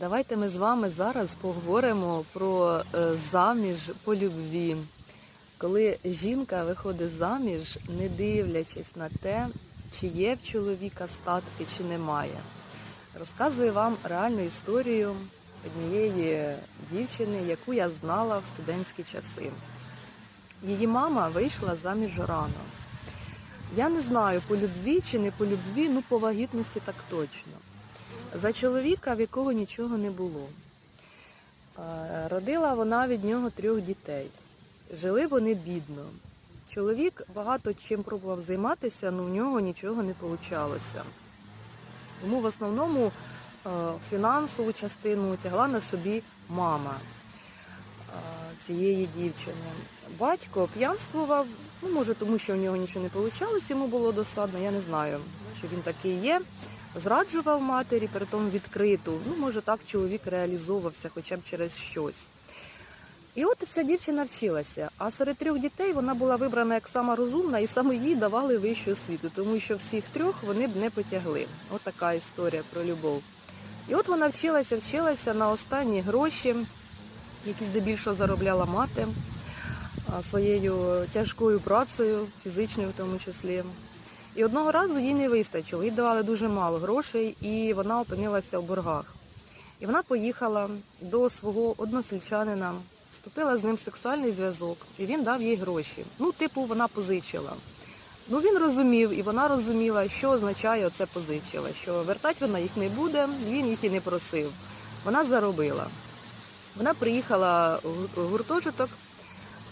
Давайте ми з вами зараз поговоримо про е, заміж по любві. Коли жінка виходить заміж, не дивлячись на те, чи є в чоловіка статки, чи немає. Розказую вам реальну історію однієї дівчини, яку я знала в студентські часи. Її мама вийшла заміж рано. Я не знаю, по любві чи не по любві, ну по вагітності так точно. За чоловіка, в якого нічого не було. Е, Родила вона від нього трьох дітей. Жили вони бідно. Чоловік багато чим пробував займатися, але в нього нічого не вийшло. Тому в основному е, фінансову частину тягла на собі мама е, цієї дівчини. Батько п'янствував, ну може тому, що в нього нічого не вийшло, йому було досадно, я не знаю, чи він такий є. Зраджував матері, при тому відкриту. Ну, може, так чоловік реалізовувався хоча б через щось. І от ця дівчина вчилася. А серед трьох дітей вона була вибрана як сама розумна, і саме їй давали вищу освіту, тому що всіх трьох вони б не потягли. От така історія про любов. І от вона вчилася, вчилася на останні гроші, які здебільшого заробляла мати своєю тяжкою працею, фізичною в тому числі. І одного разу їй не вистачило, їй давали дуже мало грошей, і вона опинилася в боргах. І вона поїхала до свого односельчанина, вступила з ним в сексуальний зв'язок, і він дав їй гроші. Ну, типу, вона позичила. Ну він розумів, і вона розуміла, що означає оце позичила, що вертати вона їх не буде, він їх і не просив. Вона заробила. Вона приїхала в гуртожиток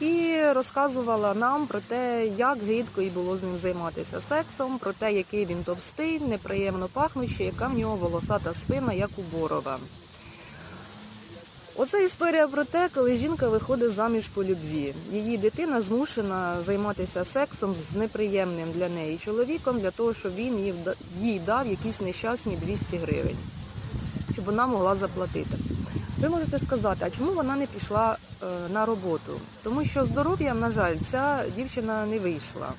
і розказувала нам про те, як гидко їй було з ним займатися сексом, про те, який він товстий, неприємно пахнущий, яка в нього волосата спина, як у Борова. Оце історія про те, коли жінка виходить заміж по любві. Її дитина змушена займатися сексом з неприємним для неї чоловіком, для того, щоб він їй дав якісь нещасні 200 гривень, щоб вона могла заплатити. Ви можете сказати, а чому вона не пішла е, на роботу? Тому що здоров'ям, на жаль, ця дівчина не вийшла.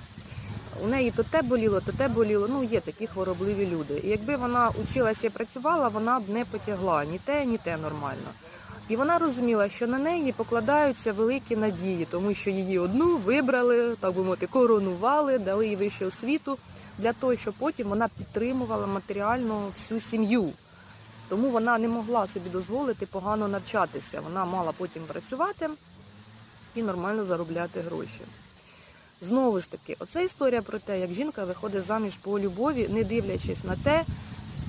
У неї то те боліло, то те боліло. Ну, є такі хворобливі люди. І якби вона училася і працювала, вона б не потягла ні те, ні те нормально. І вона розуміла, що на неї покладаються великі надії, тому що її одну вибрали, так би мовити, коронували, дали їй вищу освіту для того, щоб потім вона підтримувала матеріально всю сім'ю. Тому вона не могла собі дозволити погано навчатися. Вона мала потім працювати і нормально заробляти гроші. Знову ж таки, оце історія про те, як жінка виходить заміж по любові, не дивлячись на те,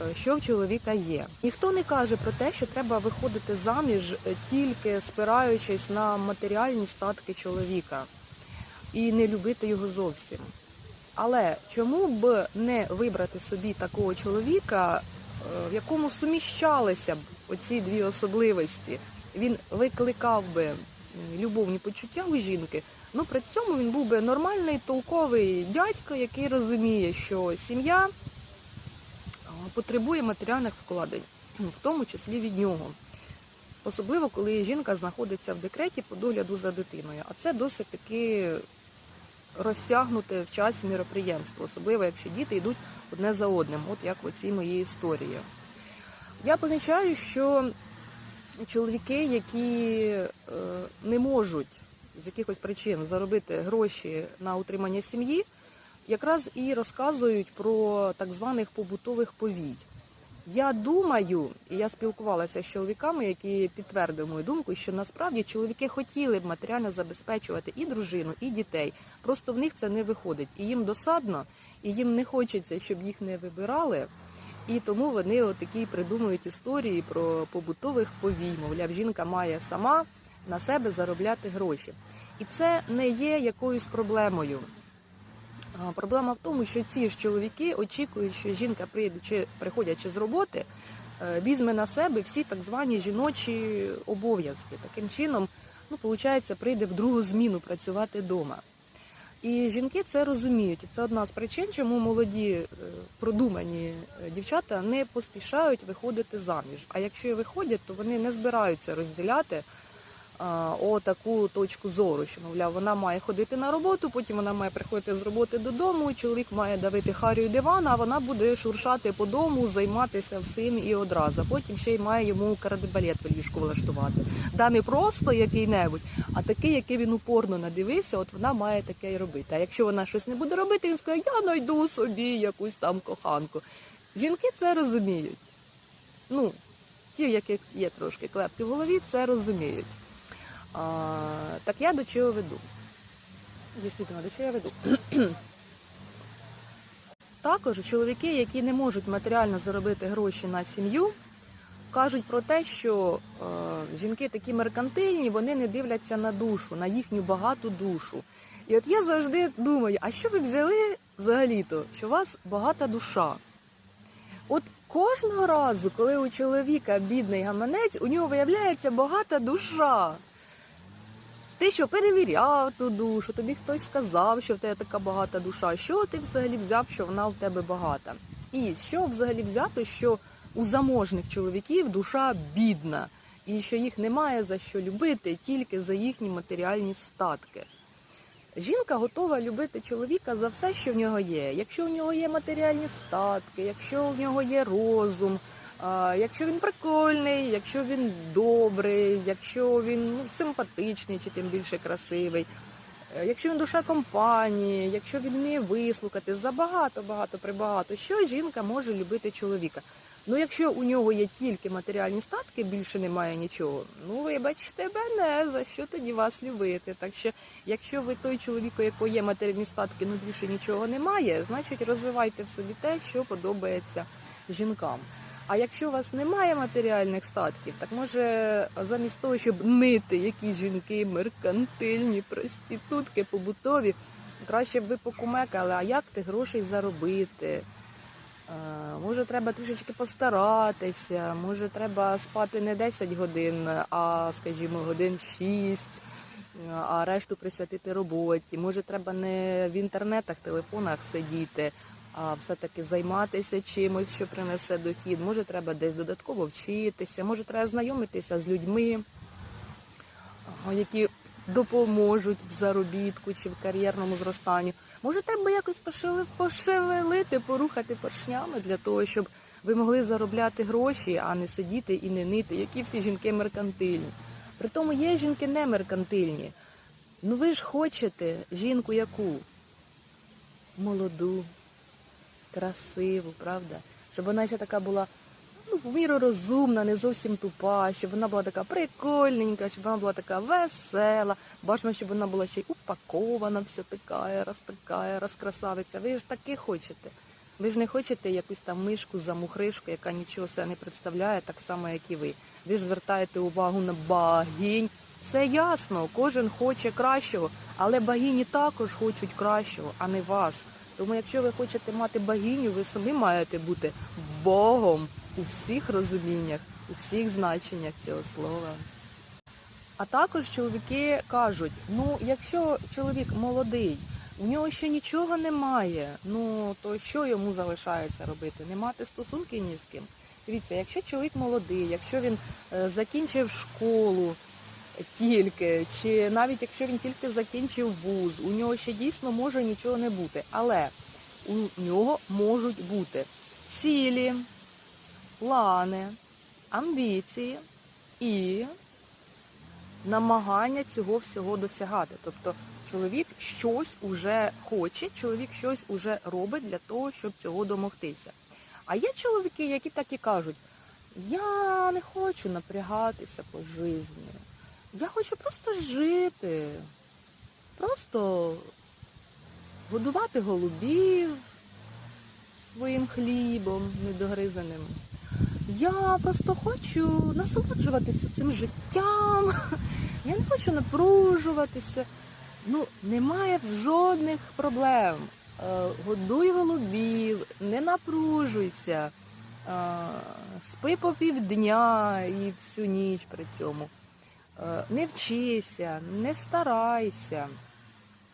е, що в чоловіка є. Ніхто не каже про те, що треба виходити заміж е, тільки спираючись на матеріальні статки чоловіка і не любити його зовсім. Але чому б не вибрати собі такого чоловіка, в якому суміщалися б оці дві особливості? Він викликав би любовні почуття у жінки. Ну при цьому він був би нормальний, толковий дядько, який розуміє, що сім'я потребує матеріальних вкладень, в тому числі від нього. Особливо, коли жінка знаходиться в декреті по догляду за дитиною. А це досить таки розтягнуте в часі міроприємство, особливо якщо діти йдуть одне за одним, от як в цій моїй історії. Я помічаю, що чоловіки, які е, не можуть з якихось причин заробити гроші на утримання сім'ї, якраз і розказують про так званих побутових повій. Я думаю, і я спілкувалася з чоловіками, які підтвердили мою думку, що насправді чоловіки хотіли б матеріально забезпечувати і дружину, і дітей. Просто в них це не виходить. І їм досадно, і їм не хочеться, щоб їх не вибирали. І тому вони отакі придумують історії про побутових повій. Мовляв, жінка має сама на себе заробляти гроші. І це не є якоюсь проблемою. Проблема в тому, що ці ж чоловіки очікують, що жінка, прийдучи, приходячи з роботи, е, візьме на себе всі так звані жіночі обов'язки. Таким чином, ну, виходить, прийде в другу зміну працювати вдома. І жінки це розуміють. Це одна з причин, чому молоді е, продумані е, дівчата не поспішають виходити заміж. А якщо виходять, то вони не збираються розділяти о таку точку зору, що мовляв, вона має ходити на роботу, потім вона має приходити з роботи додому, і чоловік має давити харію дивана, а вона буде шуршати по дому, займатися всім і одразу. Потім ще й має йому кардебалет в ліжку влаштувати. Да не просто який-небудь, а такий, який він упорно надивився, от вона має таке й робити. А якщо вона щось не буде робити, він скаже, я знайду собі якусь там коханку. Жінки це розуміють. Ну, ті, в яких є трошки клепки в голові, це розуміють. А, так я до чого веду? Дійсно, до чого я веду? Також чоловіки, які не можуть матеріально заробити гроші на сім'ю, кажуть про те, що е, жінки такі меркантильні, вони не дивляться на душу, на їхню багату душу. І от я завжди думаю, а що ви взяли взагалі-то, що у вас багата душа? От кожного разу, коли у чоловіка бідний гаманець, у нього виявляється багата душа. Ти що перевіряв ту душу, тобі хтось сказав, що в тебе така багата душа. Що ти взагалі взяв, що вона в тебе багата? І що взагалі взяти, що у заможних чоловіків душа бідна, і що їх немає за що любити, тільки за їхні матеріальні статки. Жінка готова любити чоловіка за все, що в нього є. Якщо в нього є матеріальні статки, якщо в нього є розум, якщо він прикольний, якщо він добрий, якщо він ну, симпатичний чи тим більше красивий, е, якщо він душа компанії, якщо він вміє вислухати, забагато, багато, прибагато, що жінка може любити чоловіка. Ну, якщо у нього є тільки матеріальні статки, більше немає нічого. Ну, вибачте мене, за що тоді вас любити? Так що, якщо ви той чоловік, у якого є матеріальні статки, ну більше нічого немає, значить розвивайте в собі те, що подобається жінкам. А якщо у вас немає матеріальних статків, так може замість того, щоб нити якісь жінки меркантильні, проститутки, побутові, краще б ви покумекали, а як ти грошей заробити? Е, Може, треба трішечки постаратися, може, треба спати не 10 годин, а, скажімо, годин 6, а решту присвятити роботі. Може, треба не в інтернетах, телефонах сидіти, а все-таки займатися чимось, що принесе дохід. Може, треба десь додатково вчитися, може, треба знайомитися з людьми, які допоможуть в заробітку чи в кар'єрному зростанню. Може, треба якось пошевелити, порухати поршнями для того, щоб ви могли заробляти гроші, а не сидіти і не нити, які всі жінки меркантильні. Притому є жінки не меркантильні. Ну ви ж хочете жінку яку? Молоду, красиву, правда? Щоб вона ще така була ну, в міру розумна, не зовсім тупа, щоб вона була така прикольненька, щоб вона була така весела. Бажано, щоб вона була ще й упакована, вся така, раз така, раз красавиця. Ви ж таки хочете. Ви ж не хочете якусь там мишку замухришку, яка нічого себе не представляє, так само, як і ви. Ви ж звертаєте увагу на багінь. Це ясно, кожен хоче кращого, але багіні також хочуть кращого, а не вас. Тому якщо ви хочете мати богиню, ви самі маєте бути Богом у всіх розуміннях, у всіх значеннях цього слова. А також чоловіки кажуть: ну, якщо чоловік молодий, в нього ще нічого немає, ну то що йому залишається робити? Не мати стосунків ні з ким. Дивіться, якщо чоловік молодий, якщо він е, закінчив школу тільки, чи навіть якщо він тільки закінчив вуз, у нього ще дійсно може нічого не бути. Але у нього можуть бути цілі, плани, амбіції і намагання цього всього досягати. Тобто чоловік щось уже хоче, чоловік щось уже робить для того, щоб цього домогтися. А є чоловіки, які так і кажуть: я не хочу напрягатися по житті. Я хочу просто жити, просто годувати голубів своїм хлібом недогризаним. Я просто хочу насолоджуватися цим життям. Я не хочу напружуватися. Ну, немає жодних проблем. Е, Годуй голубів, не напружуйся, е, спи по півдня і всю ніч при цьому. Е, Не вчися, не старайся,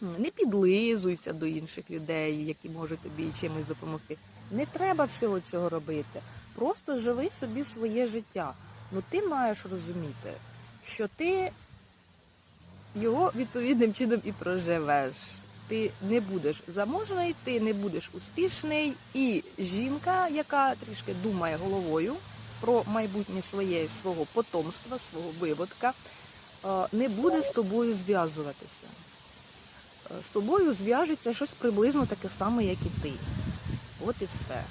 не підлизуйся до інших людей, які можуть тобі чимось допомогти. Не треба всього цього робити. Просто живи собі своє життя. Ну ти маєш розуміти, що ти його відповідним чином і проживеш. Ти не будеш заможний, ти не будеш успішний, і жінка, яка трішки думає головою про майбутнє своє свого потомства, свого виводка, е, не буде з тобою зв'язуватися. Е, З тобою зв'яжеться щось приблизно таке саме, як і ти. От і все.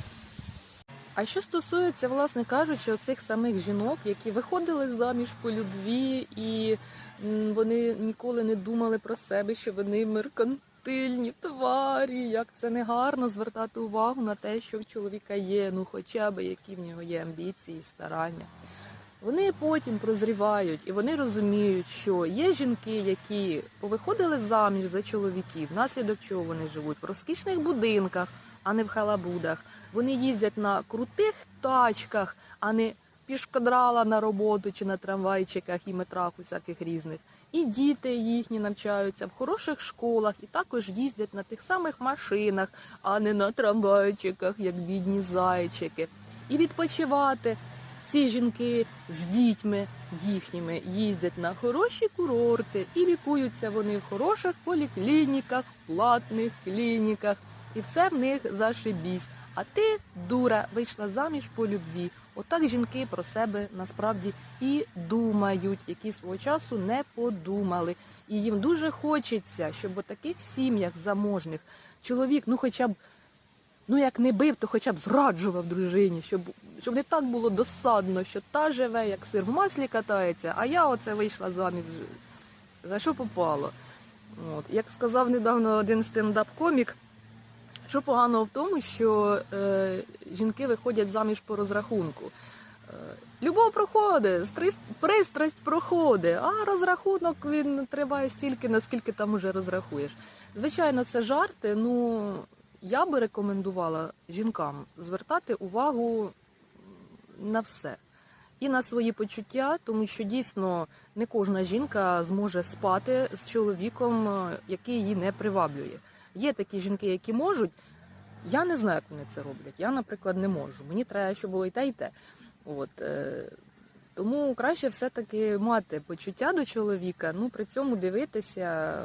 А що стосується, власне кажучи, оцих самих жінок, які виходили заміж по любві, і вони ніколи не думали про себе, що вони меркантильні тварі, як це не гарно звертати увагу на те, що в чоловіка є, ну хоча б які в нього є амбіції, старання. Вони потім прозрівають і вони розуміють, що є жінки, які повиходили заміж за чоловіків, внаслідок чого вони живуть в розкішних будинках, а не в халабудах. Вони їздять на крутих тачках, а не пішкодрала на роботу чи на трамвайчиках і метрах усяких різних. І діти їхні навчаються в хороших школах і також їздять на тих самих машинах, а не на трамвайчиках, як бідні зайчики. І відпочивати ці жінки з дітьми їхніми їздять на хороші курорти і лікуються вони в хороших поліклініках, платних клініках. І все в них зашибісь. А ти, дура, вийшла заміж по любві. Отак жінки про себе насправді і думають, які свого часу не подумали. І їм дуже хочеться, щоб у таких сім'ях заможних чоловік, ну хоча б, ну як не бив, то хоча б зраджував дружині, щоб, щоб не так було досадно, що та живе, як сир в маслі катається, а я оце вийшла заміж. За що попало? От. Як сказав недавно один стендап-комік, що поганого в тому, що е, жінки виходять заміж по розрахунку. Е, любов проходить, стрис- пристрасть проходить, а розрахунок він триває стільки, наскільки там уже розрахуєш. Звичайно, це жарти. Ну я би рекомендувала жінкам звертати увагу на все. І на свої почуття, тому що дійсно не кожна жінка зможе спати з чоловіком, е, який її не приваблює. Є такі жінки, які можуть. Я не знаю, як вони це роблять. Я, наприклад, не можу. Мені треба, щоб було і те, і те. От, е, тому краще все-таки мати почуття до чоловіка, ну при цьому дивитися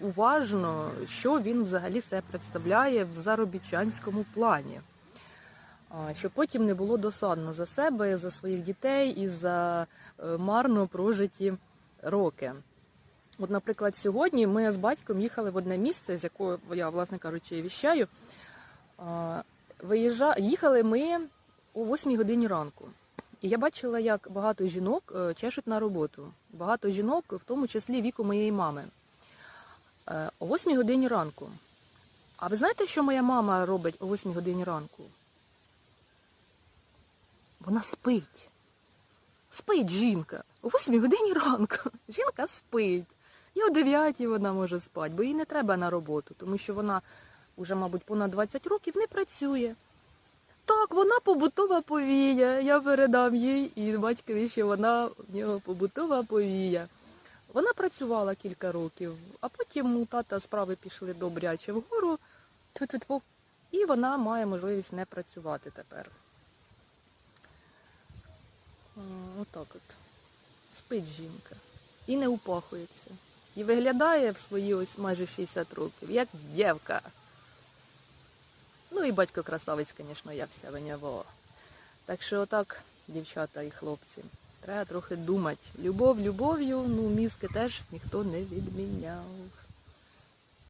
уважно, що він взагалі себе представляє в заробітчанському плані. Щоб потім не було досадно за себе, за своїх дітей і за е, марно прожиті роки. От, наприклад, сьогодні ми з батьком їхали в одне місце, з якого я, власне кажучи, віщаю. Виїжджа... Їхали ми о 8 годині ранку. І я бачила, як багато жінок е, чешуть на роботу. Багато жінок, в тому числі віку моєї мами. Е, О 8 годині ранку. А ви знаєте, що моя мама робить о 8 годині ранку? Вона спить. Спить жінка. О 8 годині ранку. Жінка спить. І о 9 вона може спати, бо їй не треба на роботу, тому що вона вже, мабуть, понад 20 років не працює. Так, вона побутова повія. Я передам їй і батькові, що вона в нього побутова повія. Вона працювала кілька років, а потім у тата справи пішли добряче вгору, і вона має можливість не працювати тепер. Отак от. Спить жінка. І не упахується. І виглядає в свої ось майже 60 років, як дівка. Ну і батько красавець, звісно, я вся в нього. Так що отак, дівчата і хлопці, треба трохи думати. Любов любов'ю, ну мізки теж ніхто не відміняв.